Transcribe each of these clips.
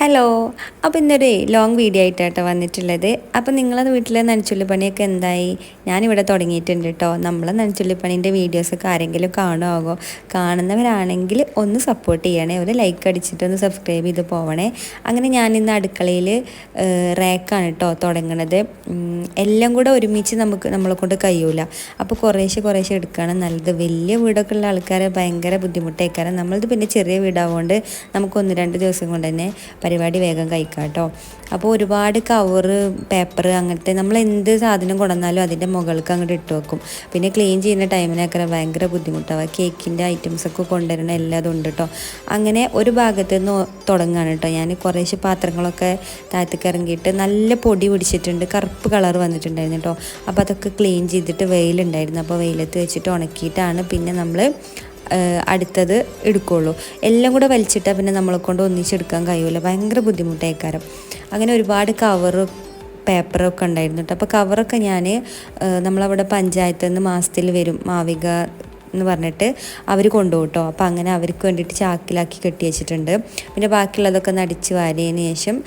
Hello അപ്പോൾ ഇന്നൊരു long video ആയിട്ടാട്ടോ വന്നിട്ടുള്ളത്. അപ്പോൾ നിങ്ങളത് വീട്ടിലെ നനച്ചുള്ളി പണിയൊക്കെ എന്തായി? ഞാനിവിടെ തുടങ്ങിയിട്ടുണ്ട് കേട്ടോ നമ്മളെ നനച്ചുള്ളി പണീന്റെ വീഡിയോസൊക്കെ ആരെങ്കിലും കാണുമാകോ കാണുന്നവരാണെങ്കിൽ ഒന്ന് സപ്പോർട്ട് ചെയ്യണേ. ഒരു ലൈക്ക് അടിച്ചിട്ട് ഒന്ന് സബ്സ്ക്രൈബ് ചെയ്ത് പോവണേ. അങ്ങനെ ഞാനിന്ന് അടുക്കളയിൽ റാക്കാണ് കേട്ടോ തുടങ്ങണത്. എല്ലാം കൂടെ ഒരുമിച്ച് നമുക്ക് നമ്മളെ കൊണ്ട് കഴിയൂല. അപ്പോൾ കുറേശ്ശെ കുറേശ്ശെ എടുക്കുകയാണ് നല്ലത്. വലിയ വീടൊക്കെ ഉള്ള ആൾക്കാരെ ഭയങ്കര ബുദ്ധിമുട്ടേക്കാരം. നമ്മളത് പിന്നെ ചെറിയ വീടാവുകൊണ്ട് നമുക്ക് ഒന്ന് രണ്ട് ദിവസം കൊണ്ട് തന്നെ പരിപാടി വേഗം കഴിക്കാം കേട്ടോ അപ്പോൾ ഒരുപാട് കവറ് പേപ്പർ അങ്ങനത്തെ നമ്മൾ എന്ത് സാധനം കൊണ്ടുവന്നാലും അതിന്റെ മുകൾക്ക് അങ്ങോട്ട് ഇട്ട് വെക്കും. പിന്നെ ക്ലീൻ ചെയ്യുന്ന ടൈമിനൊക്കെ ഭയങ്കര ബുദ്ധിമുട്ടാവുക കേക്കിന്റെ ഐറ്റംസൊക്കെ കൊണ്ടുവരണം എല്ലാം ഉണ്ട് കേട്ടോ അങ്ങനെ ഒരു ഭാഗത്ത് നിന്ന് തുടങ്ങുകയാണ് കേട്ടോ ഞാൻ കുറേശ്ശെ പാത്രങ്ങളൊക്കെ താഴത്തേക്ക് ഇറങ്ങിയിട്ട് നല്ല പൊടി പിടിച്ചിട്ടുണ്ട്. കറുപ്പ് കളർ വന്നിട്ടുണ്ടായിരുന്നു കേട്ടോ അപ്പോൾ അതൊക്കെ ക്ലീൻ ചെയ്തിട്ട് വെയിലുണ്ടായിരുന്നു. അപ്പോൾ വെയിലത്ത് വെച്ചിട്ട് ഉണക്കിയിട്ടാണ് പിന്നെ നമ്മൾ അടുത്തത് എടുക്കുകയുള്ളൂ എല്ലാം കൂടെ വലിച്ചിട്ടാൽ പിന്നെ നമ്മളെ കൊണ്ട് ഒന്നിച്ചെടുക്കാൻ കഴിയില്ല ഭയങ്കര ബുദ്ധിമുട്ടായിക്കാരം അങ്ങനെ ഒരുപാട് കവറ് പേപ്പറൊക്കെ ഉണ്ടായിരുന്നു കേട്ടോ അപ്പോൾ കവറൊക്കെ ഞാൻ നമ്മളവിടെ പഞ്ചായത്ത് നിന്ന് മാസത്തിൽ വരും. മാവിക എന്ന് പറഞ്ഞിട്ട് അവർ കൊണ്ടുപോകും കേട്ടോ. അപ്പോൾ അങ്ങനെ അവർക്ക് വേണ്ടിയിട്ട് ചാക്കിലാക്കി കെട്ടി വെച്ചിട്ടുണ്ട്. പിന്നെ ബാക്കിയുള്ളതൊക്കെ ഒന്ന് അടിച്ച് വാരിയതിന് ശേഷം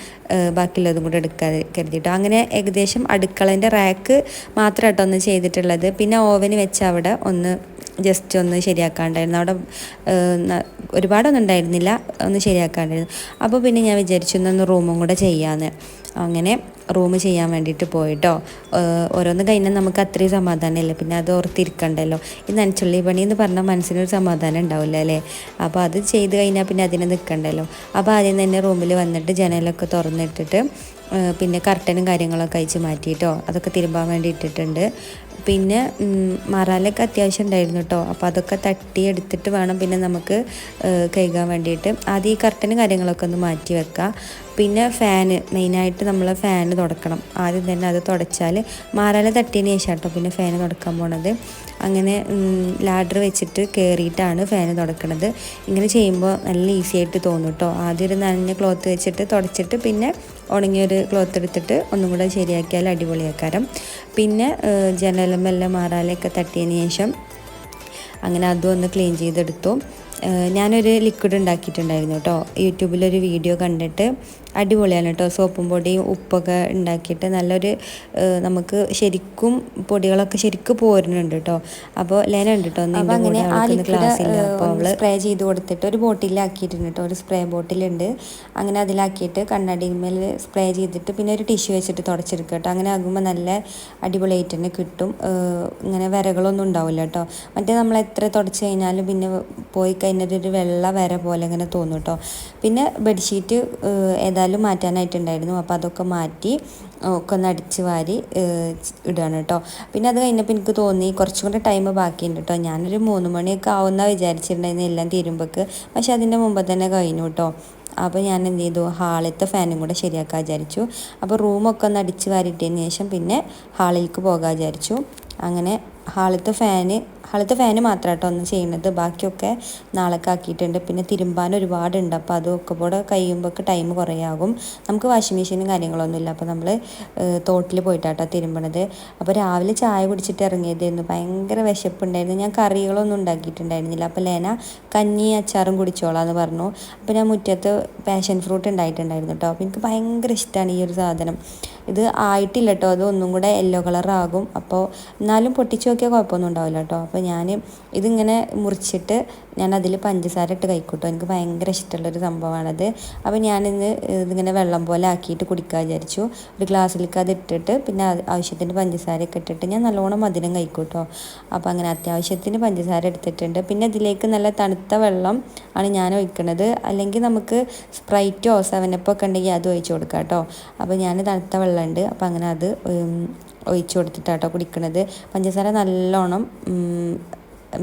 ബാക്കിയുള്ളതും കൂടെ എടുക്കാതെ കരുതിയിട്ടോ. അങ്ങനെ ഏകദേശം അടുക്കളേന്റെ റാക്ക് മാത്രമായിട്ടോ ഒന്ന് ചെയ്തിട്ടുള്ളത്. പിന്നെ ഓവന് വെച്ച് അവിടെ ഒന്ന് ജസ്റ്റ് ഒന്ന് ശരിയാക്കാണ്ടായിരുന്നു. അവിടെ ഒരുപാടൊന്നും ഉണ്ടായിരുന്നില്ല ഒന്ന് ശരിയാക്കാണ്ടായിരുന്നു. അപ്പോൾ പിന്നെ ഞാൻ വിചാരിച്ചു ഒന്ന് റൂമും കൂടെ ചെയ്യാമെന്ന് അങ്ങനെ റൂം ചെയ്യാൻ വേണ്ടിയിട്ട് പോയിട്ടോ. ഓരോന്ന് കഴിഞ്ഞാൽ നമുക്ക് അത്രയും സമാധാനമില്ല? പിന്നെ അത് ഓർത്തിരിക്കണ്ടല്ലോ. ഈ നനച്ചുള്ളി പണി എന്ന് പറഞ്ഞാൽ മനസ്സിനൊരു സമാധാനം ഉണ്ടാവില്ല അല്ലേ? അപ്പോൾ അത് ചെയ്ത് കഴിഞ്ഞാൽ പിന്നെ അതിനെ നിൽക്കണ്ടല്ലോ അപ്പോൾ ആദ്യം തന്നെ റൂമിൽ വന്നിട്ട് ജനലൊക്കെ തുറന്നിട്ടിട്ട് പിന്നെ കർട്ടനും കാര്യങ്ങളൊക്കെ അയച്ച് മാറ്റിയിട്ടോ. അതൊക്കെ തിരുമ്പാൻ വേണ്ടി ഇട്ടിട്ടുണ്ട്. പിന്നെ മറാലൊക്കെ അത്യാവശ്യം ഉണ്ടായിരുന്നു കേട്ടോ. അപ്പോൾ അതൊക്കെ തട്ടി എടുത്തിട്ട് വേണം പിന്നെ നമുക്ക് കഴുകാൻ വേണ്ടിയിട്ട്. ആദ്യം ഈ കർട്ടനും കാര്യങ്ങളൊക്കെ ഒന്ന് മാറ്റി വെക്കാം. പിന്നെ ഫാന് മെയിനായിട്ട് നമ്മൾ ഫാന് തുടക്കണം. ആദ്യം തന്നെ അത് തുടച്ചാൽ മാറാല തട്ടിയതിന് ശേഷം കേട്ടോ പിന്നെ ഫാന് തുടക്കാൻ പോണത്. അങ്ങനെ ലാഡർ വെച്ചിട്ട് കയറിയിട്ടാണ് ഫാന് തുടക്കണത്. ഇങ്ങനെ ചെയ്യുമ്പോൾ നല്ല ഈസി ആയിട്ട് തോന്നും കേട്ടോ ആദ്യം ഒരു നനഞ്ഞ ക്ലോത്ത് വെച്ചിട്ട് തുടച്ചിട്ട് പിന്നെ ഉണങ്ങിയൊരു ക്ലോത്ത് എടുത്തിട്ട് ഒന്നും കൂടെ ശരിയാക്കിയാൽ അടിപൊളിയാക്കാരം പിന്നെ ജനലമെല്ലാം മാറാലൊക്കെ തട്ടിയതിന് ശേഷം അങ്ങനെ അതും ഒന്ന് ക്ലീൻ ചെയ്തെടുത്തു. ഞാനൊരു ലിക്വിഡ് ഉണ്ടാക്കിയിട്ടുണ്ടായിരുന്നു കേട്ടോ യൂട്യൂബിലൊരു വീഡിയോ കണ്ടിട്ട് അടിപൊളിയാണ് കേട്ടോ സോപ്പും പൊടിയും ഉപ്പൊക്കെ ഉണ്ടാക്കിയിട്ട് നല്ലൊരു നമുക്ക് ശരിക്കും പൊടികളൊക്കെ ശരിക്കും പോരുന്നുണ്ട് കേട്ടോ അപ്പോൾ ലേന ഉണ്ട് കേട്ടോ അങ്ങനെ ആ അവൾ സ്പ്രേ ചെയ്ത് കൊടുത്തിട്ട് ഒരു ബോട്ടിലാക്കിയിട്ടുണ്ട് കേട്ടോ ഒരു സ്പ്രേ ബോട്ടിലുണ്ട് അങ്ങനെ അതിലാക്കിയിട്ട് കണ്ണാടിമേൽ സ്പ്രേ ചെയ്തിട്ട് പിന്നെ ഒരു ടിഷ്യൂ വെച്ചിട്ട് തുടച്ചെടുക്കുക കേട്ടോ അങ്ങനെ ആകുമ്പോൾ നല്ല അടിപൊളിയായിട്ട് തന്നെ കിട്ടും. ഇങ്ങനെ വരകളൊന്നും ഉണ്ടാവില്ല കേട്ടോ മറ്റേ നമ്മൾ എത്ര തുടച്ച് കഴിഞ്ഞാലും പിന്നെ പോയി കഴിഞ്ഞിട്ട് ഒരു വെള്ള വര പോലെ ഇങ്ങനെ തോന്നും കേട്ടോ പിന്നെ ബെഡ്ഷീറ്റ് ഏതായാലും മാറ്റാനായിട്ടുണ്ടായിരുന്നു. അപ്പോൾ അതൊക്കെ മാറ്റി ഒക്കെ ഒന്ന് അടിച്ച് വാരി ഇടുകയാണ് കേട്ടോ പിന്നെ അത് കഴിഞ്ഞപ്പോൾ എനിക്ക് തോന്നി കുറച്ചും കൂടെ ടൈം ബാക്കിയുണ്ട് കേട്ടോ ഞാനൊരു മൂന്ന് മണിയൊക്കെ ആവുന്ന വിചാരിച്ചിട്ടുണ്ടായിരുന്നു എല്ലാം തീരുമ്പോൾക്ക് പക്ഷെ അതിന്റെ മുമ്പ് തന്നെ കഴിഞ്ഞു കേട്ടോ അപ്പോൾ ഞാൻ എന്ത് ചെയ്തു? ഹാളിലത്തെ ഫാനും കൂടെ ശരിയാക്കാൻ വിചാരിച്ചു. അപ്പോൾ റൂമൊക്കെ ഒന്ന് അടിച്ച് വാരിട്ടതിന് ശേഷം പിന്നെ ഹാളിലേക്ക് പോകാൻ വിചാരിച്ചു. അങ്ങനെ ഹാളത്തെ ഫാന് ഹാളത്തെ ഫാന് മാത്രം കേട്ടോ ഒന്ന് ചെയ്യുന്നത്. ബാക്കിയൊക്കെ നാളേക്ക് ആക്കിയിട്ടുണ്ട്. പിന്നെ തിരുമ്പാൻ ഒരുപാടുണ്ട്. അപ്പോൾ അതൊക്കെ കൂടെ കഴിയുമ്പോൾ ടൈം കുറേ ആകും നമുക്ക് വാഷിംഗ് മെഷീനും കാര്യങ്ങളൊന്നുമില്ല അപ്പോൾ നമ്മൾ തോട്ടിൽ പോയിട്ടാട്ടോ തിരുമ്പണത്. അപ്പോൾ രാവിലെ ചായ കുടിച്ചിട്ട് ഇറങ്ങിയതായിരുന്നു. ഭയങ്കര വിശപ്പുണ്ടായിരുന്നു. ഞാൻ കറികളൊന്നും ഉണ്ടാക്കിയിട്ടുണ്ടായിരുന്നില്ല. അപ്പോൾ ലേന കഞ്ഞി അച്ചാറും കുടിച്ചോളാന്ന് പറഞ്ഞു. അപ്പോൾ ഞാൻ മുറ്റത്ത് പാഷൻ ഫ്രൂട്ട് ഉണ്ടായിട്ടുണ്ടായിരുന്നു കേട്ടോ അപ്പോൾ എനിക്ക് ഭയങ്കര ഇഷ്ടമാണ് ഈ ഒരു സാധനം. ഇത് ആയിട്ടില്ല കേട്ടോ അത് ഒന്നും കൂടെ യെല്ലോ കളറാകും അപ്പോൾ എന്നാലും പൊട്ടിച്ച് നോക്കിയാൽ കുഴപ്പമൊന്നും ഉണ്ടാവില്ല കേട്ടോ അപ്പോൾ ഞാൻ ഇതിങ്ങനെ മുറിച്ചിട്ട് ഞാൻ അതിൽ പഞ്ചസാര ഇട്ട് കഴിക്കൂട്ടോ. എനിക്ക് ഭയങ്കര ഇഷ്ടമുള്ളൊരു സംഭവമാണത്. അപ്പോൾ ഞാനിന്ന് ഇതിങ്ങനെ വെള്ളം പോലെ ആക്കിയിട്ട് കുടിക്കാൻ വിചാരിച്ചു. ഒരു ഗ്ലാസ്സിലേക്ക് അത് ഇട്ടിട്ട് പിന്നെ ആവശ്യത്തിന് പഞ്ചസാരയൊക്കെ ഇട്ടിട്ട് ഞാൻ നല്ലോണം മധുരം കഴിക്കൂട്ടോ. അപ്പോൾ അങ്ങനെ അത്യാവശ്യത്തിന് പഞ്ചസാര എടുത്തിട്ടുണ്ട്. പിന്നെ ഇതിലേക്ക് നല്ല തണുത്ത വെള്ളം ആണ് ഞാൻ ഒഴിക്കണത്. അല്ലെങ്കിൽ നമുക്ക് സ്പ്രൈറ്റോ സെവനപ്പോ ഒക്കെ ഉണ്ടെങ്കിൽ അത് ഒഴിച്ചു കൊടുക്കാം കേട്ടോ അപ്പോൾ ഞാൻ തണുത്ത വെള്ളമുണ്ട്. അപ്പോൾ അങ്ങനെ അത് ഒഴിച്ചു കൊടുത്തിട്ടാട്ടോ കുടിക്കണത്. പഞ്ചസാര നല്ലോണം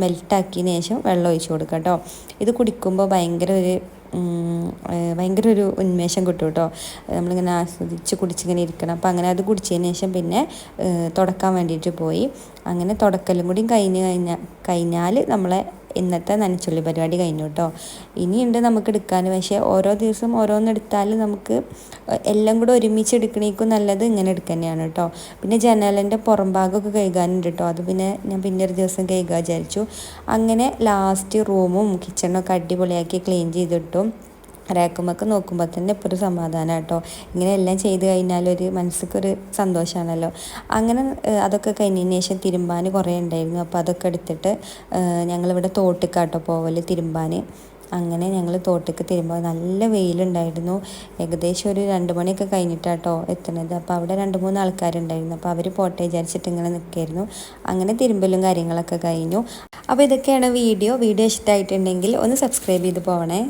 മെൽട്ടാക്കിയതിന് ശേഷം വെള്ളം ഒഴിച്ച് കൊടുക്കുക കേട്ടോ. ഇത് കുടിക്കുമ്പോൾ ഭയങ്കര ഒരു ഭയങ്കര ഒരു ഉന്മേഷം കിട്ടും കേട്ടോ. നമ്മളിങ്ങനെ ആസ്വദിച്ച് കുടിച്ചിങ്ങനെ ഇരിക്കണം. അപ്പോൾ അങ്ങനെ അത് കുടിച്ചതിന് ശേഷം പിന്നെ തുടക്കാൻ വേണ്ടിയിട്ട് പോയി. അങ്ങനെ തുടക്കലും കൂടി കഴിഞ്ഞ് കഴിഞ്ഞാൽ കഴിഞ്ഞാൽ നമ്മളെ ഇന്നത്തെ നനച്ചുള്ളി പരിപാടി കഴിഞ്ഞു കേട്ടോ ഇനിയുണ്ട് നമുക്ക് എടുക്കാൻ. പക്ഷേ ഓരോ ദിവസം ഓരോന്ന് എടുത്താൽ നമുക്ക് എല്ലാം കൂടെ ഒരുമിച്ച് എടുക്കണേക്കും നല്ലത് ഇങ്ങനെ എടുക്കുന്നതാണ് കേട്ടോ പിന്നെ ജനലിന്റെ പുറം ഭാഗമൊക്കെ കഴുകാനുണ്ട് കേട്ടോ അത് പിന്നെ ഞാൻ പിന്നെ ഒരു ദിവസം കഴുകാൻ വിചാരിച്ചു. അങ്ങനെ ലാസ്റ്റ് റൂമും കിച്ചണൊക്കെ അടിപൊളിയാക്കി ക്ലീൻ ചെയ്തിട്ടും റാക്കുമൊക്കെ നോക്കുമ്പോൾ തന്നെ ഇപ്പോൾ ഒരു സമാധാനം കേട്ടോ ഇങ്ങനെ എല്ലാം ചെയ്ത് കഴിഞ്ഞാൽ ഒരു മനസ്സിക്കൊരു സന്തോഷമാണല്ലോ. അങ്ങനെ അതൊക്കെ കഴിഞ്ഞതിന് ശേഷം തിരുമ്പാൻ കുറേ ഉണ്ടായിരുന്നു. അപ്പോൾ അതൊക്കെ എടുത്തിട്ട് ഞങ്ങളിവിടെ തോട്ടിക്കാട്ടോ പോവൽ തിരുമ്പാൻ അങ്ങനെ ഞങ്ങൾ തോട്ടിക്ക് തിരുമ്പോൾ നല്ല വെയിലുണ്ടായിരുന്നു. ഏകദേശം ഒരു രണ്ട് മണിയൊക്കെ കഴിഞ്ഞിട്ടാട്ടോ എത്തുന്നത്. അപ്പോൾ അവിടെ രണ്ട് മൂന്ന് ആൾക്കാരുണ്ടായിരുന്നു. അപ്പോൾ അവർ പോട്ടെ വിചാരിച്ചിട്ട് ഇങ്ങനെ നിൽക്കായിരുന്നു. അങ്ങനെ തിരുമ്പലും കാര്യങ്ങളൊക്കെ കഴിഞ്ഞു. അപ്പോൾ ഇതൊക്കെയാണ് വീഡിയോ. വീഡിയോ ഇഷ്ടമായിട്ടുണ്ടെങ്കിൽ ഒന്ന് സബ്സ്ക്രൈബ് ചെയ്ത് പോകണേ